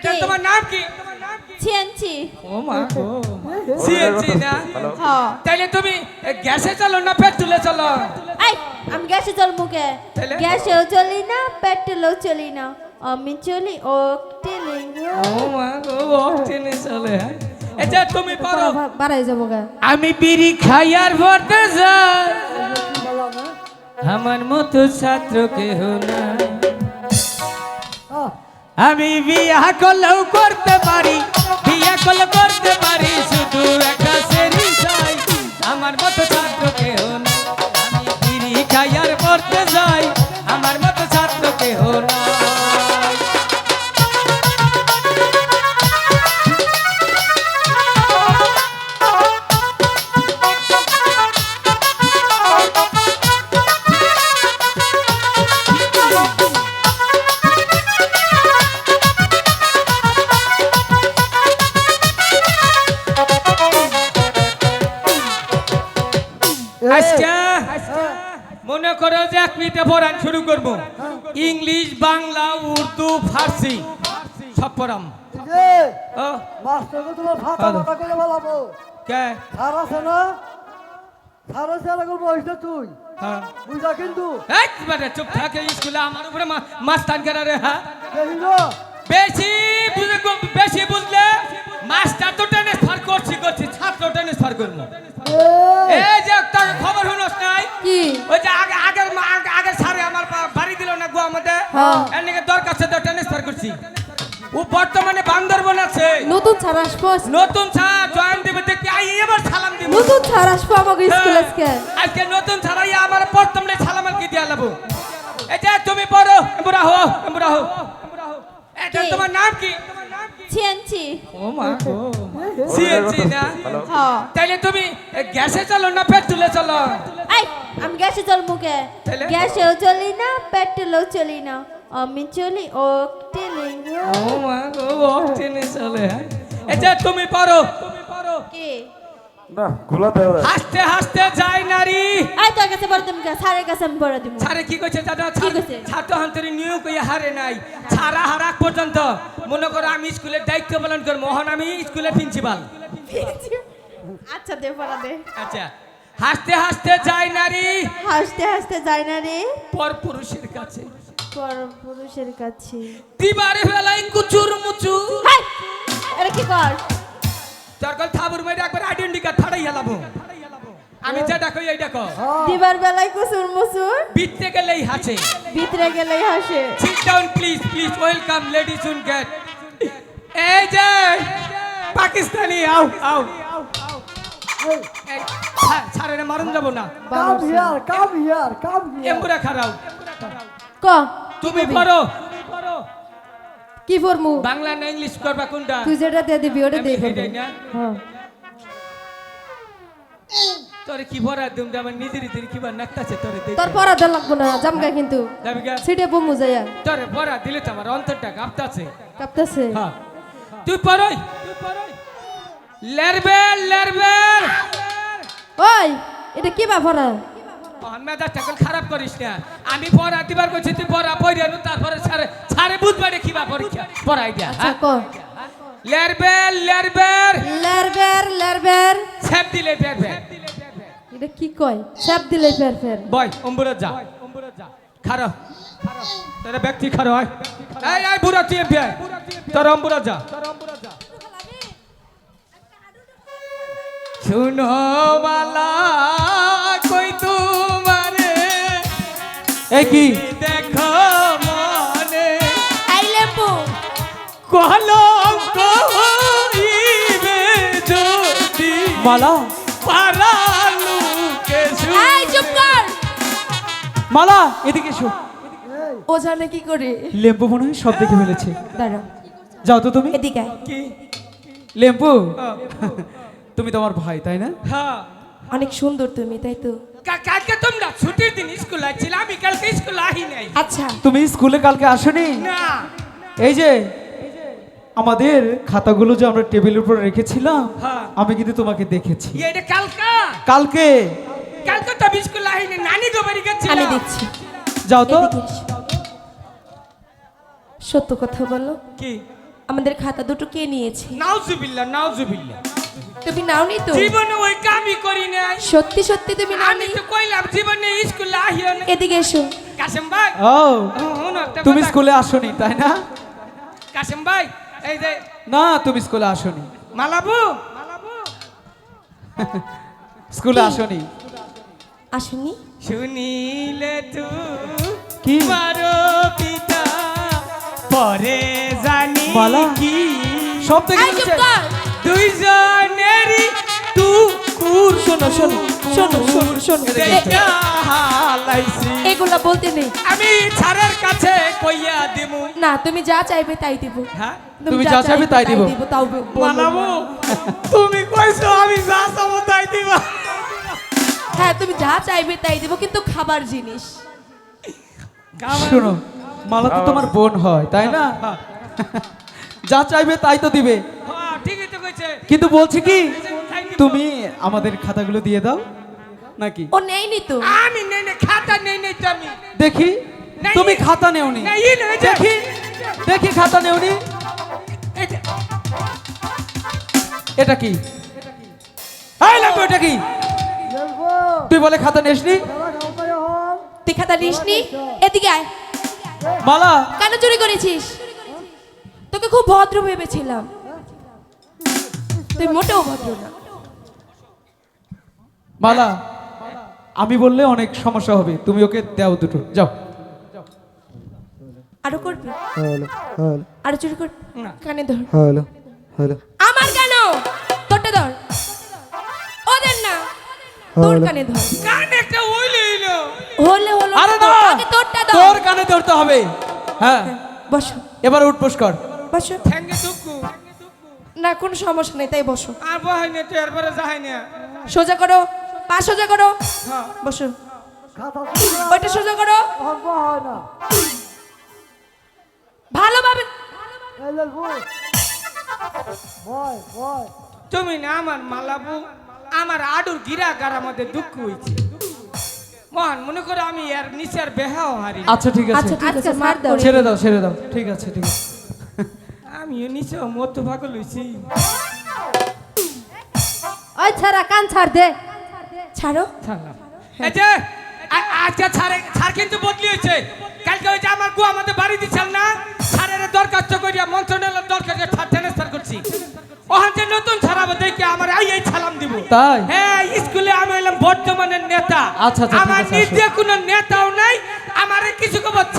এটা তোমার নাম কি? ও মা গো সিএনজি না? হ্যাঁ তাইলে তুমি গ্যাসে চলো না পেট্রোলে চলো? এই আমি গ্যাসে চল মুখে তাহলে? গ্যাসেও চলি না পেট্রোলেও চলি না। আমি চলি ও টেলে ও মা গো চলে হ্যাঁ? এটা তুমি পারো। বাড়াই যাব গা আমি বিড়ি খাই আর ভরতে যাই। আমার মতো ছাত্র কেহ না আমি বিয়া করলেও করতে পারি, বিয়া করলে করতে পারি, শুধু একটা চাই। আমার মতো ছাত্র কেউ আমি বিড়ি খাই আর পড়তে যাই মনে করো যে এক মিনিটে পড়ান শুরু করব। ইংলিশ বাংলা উর্দু ফার্সি সব পড়াম। যে ও। মাস্টারকে তোমার ফাটা হ্যালো। ফাটা করে বলাবো কে? সার না? সার আছে এরকম বসতে তুই। হ্যাঁ। বুঝা কিন্তু? এই চুপ থাকে স্কুলে আমার উপরে মাস্তান কেন রে হ্যাঁ? বেশি বুঝে বেশি বুঝলে মাস্টার তো ট্রান্সফার করছি করছি ছাত্র ট্রান্সফার করব। এই। যে তোর খবর শুনোস নাই কি? ওই যে আগে আগের আগের সারে আমার বাড়ি দিল না গো আমাদের হ্যাঁ। নাকি দরখাস্ত তো ট্রান্সফার করছি। ও বর্তমানে বান্দরবন আছে। নতুন ছাড় আসব। নতুন স্যার জয়েন দিবে দেখি। আই এবার সালাম দিব। নতুন ছাড় আসব আমাকে স্কুল আজকে। আজকে নতুন ছাড়াই আমার প্রথমে সালাম কি দিয়া লাবো? এই যে তুমি পড়ো এমরা হো এমরা হো এটা? তোমার নাম কি? ছিয়ানছি। ও মা গো সিএনজি না? হ্যাঁ। তাইলে তুমি গ্যাসে চলো না পেট্রোলে চলো? এই আমি গ্যাসে চলবো তাহলে? গ্যাসেও চলি না পেট্রোলেও চলি না। আমি চলি ও টেলে ও মা গো অকটেনে চলে হ্যাঁ? এটা তুমি পারো তুমি পারো। কে? না খোলা দেওয়া হাসতে হাসতে যায় নারী। এই তোর কাছে পড়ে তুমি স্যারের কাছে আমি পড়ে দিব ছাড়ে কি কইছে দাদা কি কইছে? ছাত্র হান্তরি নিয়োগ কইয়া হারে নাই। ছাড়া হারাক পর্যন্ত। মনে করো আমি স্কুলের দায়িত্ব পালন করব। মোহন আমি স্কুলের প্রিন্সিপাল আচ্ছা দে পড়া দে। আচ্ছা হাসতে হাসতে যায় নারী। হাসতে হাসতে যায় না রে পর পুরুষের কাছে। পর পুরুষের কাছে। দিবার বেলায় কুচুর মুচু হাই এটা কি কর? তোর কল থাবুর মেরে একবার আইডেন্টি কার্ড ফাড়াই হেলাবো আমি যেটা কই এইটা কো দিবার বেলায় কুসুর মুসুর বিটতে গেলেই হাসে। ভিতরে গেলেই হাসে। Sit down please please welcome ladies win gate এই যে পাকিস্তানি আও আও এই, ছাড়ে রে মারুন যাব না। Come here come here come here এমবুরা খারাও। ক? তুমি পড়ো। কি ফরমু বাংলা না ইংলিশ করবা কোনটা? তুই যেটা দিয়ে দিবি ওটা দিয়ে ফেলব। হ্যাঁ। তোরে কি ভরা দুম আমার নিজের নিজের কি বার নাকতাছে তোরে দেই তোর পড়া দেওয়া লাগবো না জামগা কিন্তু। সিটে বমু যাইয়া। তোরে ভরা দিলে তো আমার অন্তরটা কাঁপতাছে। কাঁপতেছে? হ্যাঁ। তুই পড়ই। লেরবেল লেরবেল ওই এটা কি বাফরা মেধা টাকল খারাপ করিস না। আমি পড়া দিবার কইছি তুই পড়া পড়ে আনু তারপরে সারে সারে বুধবারে কিবা পরীক্ষা পড়াই দিয়া আচ্ছা ক লেরবেল লেরবেল লারবের লারবের। সেপ দিলে বেরবে এটা কি কয়? সাপ দিলে ফের বয় অম্বুরা যা। খারো তোরা ব্যক্তি খারো হয় এই এই বুড়া তুই এমপি আয়। তোর অম্বুরা যা। শুনো বালা কই তোমারে? এই কি দেখো মনে। আই লেম্বু। কলঙ্ক যদি মালা? পারালুকে এই চুপ কর। মালা এদিকে এসো। ও জানে কি করে। লেম্পু মনে হয় সব দেখে ফেলেছে। দাঁড়া যাও তো তুমি। এদিকে। লেম্পু তুমি তোমার ভাই তাই না? হ্যাঁ। অনেক সুন্দর তুমি তাই তো? কালকে তোমরা ছুটির দিন স্কুল আসছিল আমি কালকে স্কুল আহি নাই। আচ্ছা। তুমি স্কুলে কালকে আসোনি? না। এই যে আমাদের খাতাগুলো যে আমরা টেবিলের উপর রেখেছিলাম হ্যাঁ। আমি কিন্তু তোমাকে দেখেছি। এটা কালকা? কালকে? কালকে তো স্কুল আহি নাই নানি গো বাড়ি গেছিল। আমি দেখছি। যাও তো। সত্য কথা বলো। কি? আমাদের খাতা দুটো কে নিয়েছে? নাউজুবিল্লাহ নাউজুবিল্লাহ। তুমি নাওনি তো? জীবনে ওই কামই করি না সত্যি সত্যি তুমি আমি নাওনি তো কইলাম জীবনে স্কুলে আহিও না এদিকে এসো। কাসেম ভাই ও তুমি। স্কুলে আসোনি তাই না? কাসেম ভাই এই যে না তুমি স্কুলে আসোনি। মালাবু। মালাবু স্কুলে? আসোনি। আসুনি? শুনিলে তু কি? মারো পিতা পরে জানি? কি। সব থেকে এই তু কুর শোনো শোনো শোনো শোনো শোনো। এগুলা বলতে নেই। আমি ছাড়ের কাছে কইয়া দিমু। না তুমি যা চাইবে তাই দিব। হ্যাঁ? তুমি যা চাইবে তাই দিব। তাও না। তুমি কইছো আমি যা চাবো তাই দিবা। হ্যাঁ তুমি যা চাইবে তাই দিব কিন্তু খাবার জিনিস। শোনো মালা তো তোমার বোন হয় তাই না? যা চাইবে তাই তো দিবে। ঠিকই তো কিন্তু বলছি কি তুমি আমাদের খাতাগুলো দিয়ে দাও। নাকি? ও নেয়নি তো। আমি নেই নেই খাতা নেই নেই তো আমি। দেখি তুমি খাতা নেওনি। দেখি দেখি খাতা নেওনি। এটা কি? এই লাগবে এটা কি? তুই বলে খাতা নেসনি? তুই খাতা নিসনি? এদিকে আয়। মালা। কেন চুরি করেছিস? তোকে খুব ভদ্র ভেবেছিলাম। তুই মোটেও ভদ্র না। মালা আমি বললে অনেক সমস্যা হবে। তুমি ওকে দাও দুটো। যাও। আরও করবি? Hello hello. আরও চুরি কর। না। কানে ধর। Hello hello. আমার কেন? তোরটা ধর। ওদের না। তোর কানে ধর। কান একটা ওইলে এলো। হলে হলো আরে না আগে তোরটা ধর। তোর কানে ধরতে হবে। হ্যাঁ। বসো। এবার উঠবোস কর বসো। ঠ্যাঙ্গে দুঃখু না কোনো সমস্যা নেই তাই বসো। আর বহাই না তো এরপরে যাই না। সোজা করো পা সোজা করো। হ্যাঁ। বসো। ওইটা সোজা করো। ভালোভাবে তুমি না আমার মালাবু আমার আডুর গিরা গারার মধ্যে দুঃখ হয়েছে মহান মনে করো আমি এর নিচের বেহাও হারি আচ্ছা ঠিক আছে। আচ্ছা ঠিক আছে দাও। ছেড়ে দাও ছেড়ে দাও। ঠিক আছে ঠিক আছে। আমিও নিচে মত ভাগল হয়েছি ওই ছাড়া কান ছাড় দে। ছাড়ো। ছাড়লাম। এই যে আজকে ছাড়ে ছাড় কিন্তু বদলি হয়েছে। কালকে ওই যে আমার গু আমাদের বাড়ি দিচ্ছেন না ছাড়ের দরখাস্ত করিয়া মন্ত্রণালয়ের দরকারে ছাড় ট্রান্সফার করছি। ওখান যে নতুন ছাড়াবো দেখে আমার আই এই ছালাম দিব। তাই? হ্যাঁ স্কুলে আমি হলাম বর্তমানের নেতা। আচ্ছা, আচ্ছা, আমার নিজে কোনো নেতাও নাই আমার কিছু কব ছাড়ে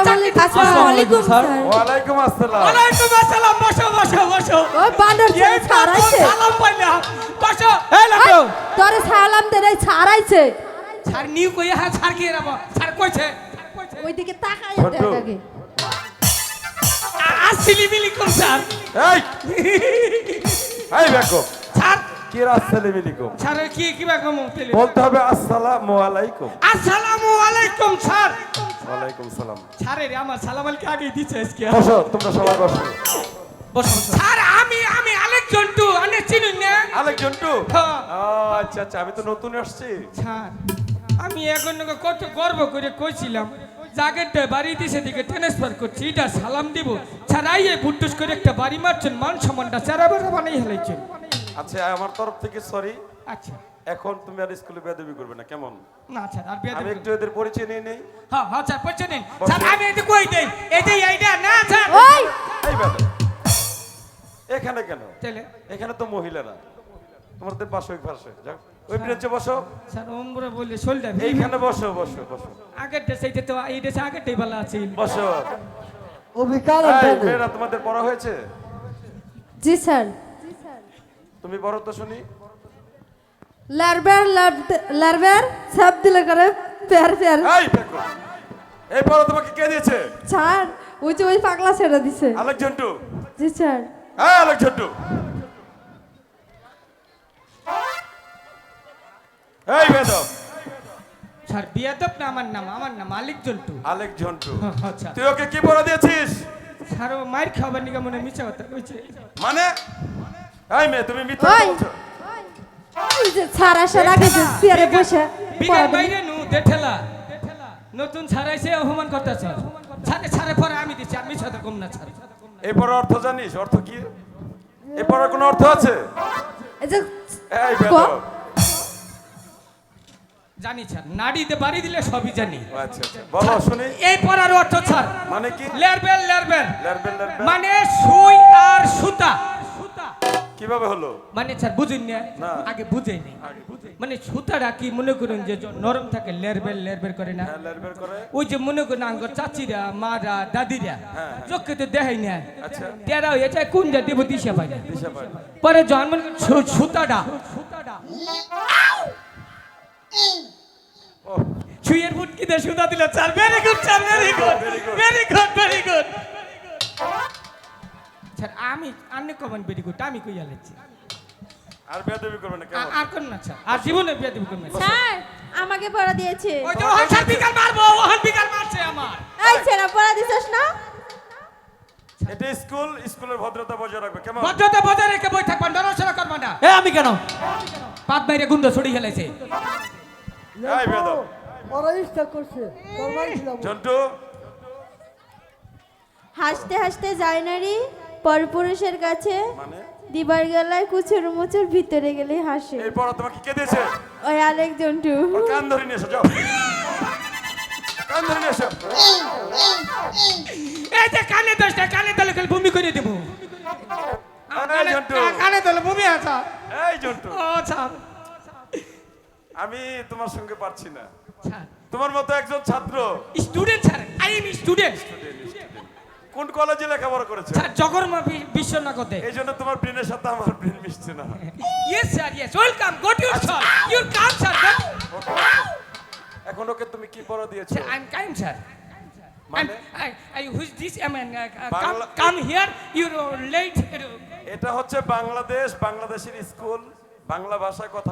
আসসালামু আলাইকুম স্যার। স্যার। ওয়ালাইকুম আসসালাম। ওয়ালাইকুম আসসালাম বসো বসো বসো। ছেলে ছাড়াইছে। সালাম পাইলাম বসো। এই লাগো তোরে সালাম দে রে ছাড়াইছে। ছাড় নিউ কই হ্যাঁ ছাড় কি রাবো? ছাড় কইছে। ছাড় কইছে ওইদিকে তাকাই। দেখ আগে। আসিলি বিলি কোন স্যার। এই। এই বেকো। ছাড় কি রাসসালামু আলাইকুম ছাড় কি কি বা কম তেলে বলতে হবে আসসালামু আলাইকুম। আসসালামু আলাইকুম স্যার। ওয়ালাইকুম সালাম। ছাড়ে রে আমার সালাম আলাইকে আগে দিছে আজকে। বসো তোমরা সবাই বসো। বসো স্যার আমি আমি আলেক জন্টু আনে চিনুন না। আলেক জন্টু? হ্যাঁ। আচ্ছা আচ্ছা আমি তো নতুন আসছি। স্যার আমি এখন কত গর্ব করে কইছিলাম। জাগেরটা বাড়ি দিছে দিকে ট্রান্সফার করছি এটা সালাম দিব। স্যার আইয়ে বুটুস করে একটা বাড়ি মারছেন মান সম্মানটা চারা বানাই হেলাইছেন। আচ্ছা আমার তরফ থেকে সরি আচ্ছা। এখন তুমি আর স্কুলে বেদবি করবে না কেমন? না স্যার আর বিয়ে আমি একটু এদের পরিচয় নিয়ে নেই। হ্যাঁ হ্যাঁ স্যার পয়সা নিন। স্যার আমি এতে কই দেই? এই যে এইটা না স্যার। ওই। এই বেদব এখানে কেন? তাহলে? এখানে তো মহিলারা তোমাদের পাশে ওই পাশে। যাও। ওই ব্রেঞ্চে বসো। স্যার ওমরা বলে শোলটা এইখানে বসো বসো বসো। আগের দেশে এইটা তো এই দেশে আগেরটাই ভালো আছে। বসো। মেয়েরা তোমাদের বড় হয়েছে? জি স্যার। তুমি বড় তো শুনি। লারবার লারবার সব দিলে করে প্যার প্যার। এই বেকো এই বড় তোমাকে কে দিয়েছে? ছাড় ওই যে ওই পাগলা ছেড়ে দিছে। আলেক জন্টু জি স্যার হ্যাঁ আলেক জন্টু এই বেদব। স্যার বিয়াদব না আমার নাম আমার নাম মালিক জন্টু আলেক জন্টু আচ্ছা তুই ওকে কি পড়া দিয়েছিস? স্যার ও মায়ের খাবার নিকা মনে মিছা কথা কইছে? মানে? এই মেয়ে তুমি মিথ্যা বলছো। যে ছাড় আসার আগে যে চেয়ারে বসে বিঘার বাইরে নু দেঠেলা নতুন ছাড়াইছে অপমান করতে স্যার ছাড়ে ছাড়ে পরে আমি দিচ্ছি আমি সাথে কম না ছাড়। এই পড়ার অর্থ জানিস অর্থ কি? এই পড়ার কোনো অর্থ আছে? এই বেদব। জানি স্যার নাড়িতে বাড়ি দিলে সবই জানি। আচ্ছা আচ্ছা বলো শুনি। এই পড়ার অর্থ স্যার মানে কি? লেরবেল লেরবেল। লেরবেল লেরবেল। মানে সুই আর সুতা সুতা। কীভাবে হলো? মানে স্যার বুঝুন না। আগে বুঝেই নেই। মানে সুতাটা কি মনে করুন যে নরম থাকে লেরবেল লেরবেল করে না? হ্যাঁ লেরবেল করে। ওই যে মনে করেন আঙ্গর চাচিরা মারা দাদিরা হ্যাঁ। চোখে তো দেখাই না। আচ্ছা। তেরা হয়ে যায় কোন যা দেব দিশা পাই না। পরে সু- সুতাটা সুতাটা ছুঁয়ের ফুটকি দিয়ে সুতা দিল sir very good sir very good very good very good sir আমি কমেন্ট ভেরি গুড আমি কইয়া লেছি। আর বেদবি করবে না কেমন? আর কোন না স্যার। আর জীবনে বিয়া দিব করবেন স্যার। আমাকে পড়া দিয়েছে। ওই তো ওহান স্যার বিকাল মারবো ওহান বিকাল মারছে আমার। এই ছেলে পড়া দিছিস না? এটা স্কুল স্কুলের ভদ্রতা বজায় রাখবে কেমন? ভদ্রতা বজায় রেখে বই নড়াচড়া করবা না। এ আমি কেন? পাত বাইরে গুন্দ ছড়ি খেলেছে এই বেদব ওরা ইচ্ছা করছে তোর জন্টু হাসতে হাসতে যায় নারী পরপুরুষের কাছে মানে? দিবার গেলায় কুচুর মুচুর ভিতরে গেলে হাসে। এই পড়া তোমাকে কে দিয়েছে? ওই আরেকজনটু ওর কান ধরে নিয়ে এসো যাও। কান ধরে নিয়ে এসো। এই যে কানে দোষটা কানে দলে খেলে ভূমি করে দেবো। কানে দলে ভূমি আছে। এই জন্টু। ও স্যার আমি তোমার সঙ্গে পারছি না। স্যার তোমার মতো একজন ছাত্র। Student sir I am student কোন কলেজে লেখাপড়া করেছে? স্যার জগর্মা বিশ্বনাথে এই জন্য তোমার ব্রেনের সাথে আমার ব্রেন মিশছে না। Yes sir yes welcome go to your sir your come sir এখন ওকে তুমি কি পড়া দিয়েছ? I am came sir. এটা হচ্ছে বাংলাদেশ বাংলাদেশের স্কুল বাংলা ভাষায় কথা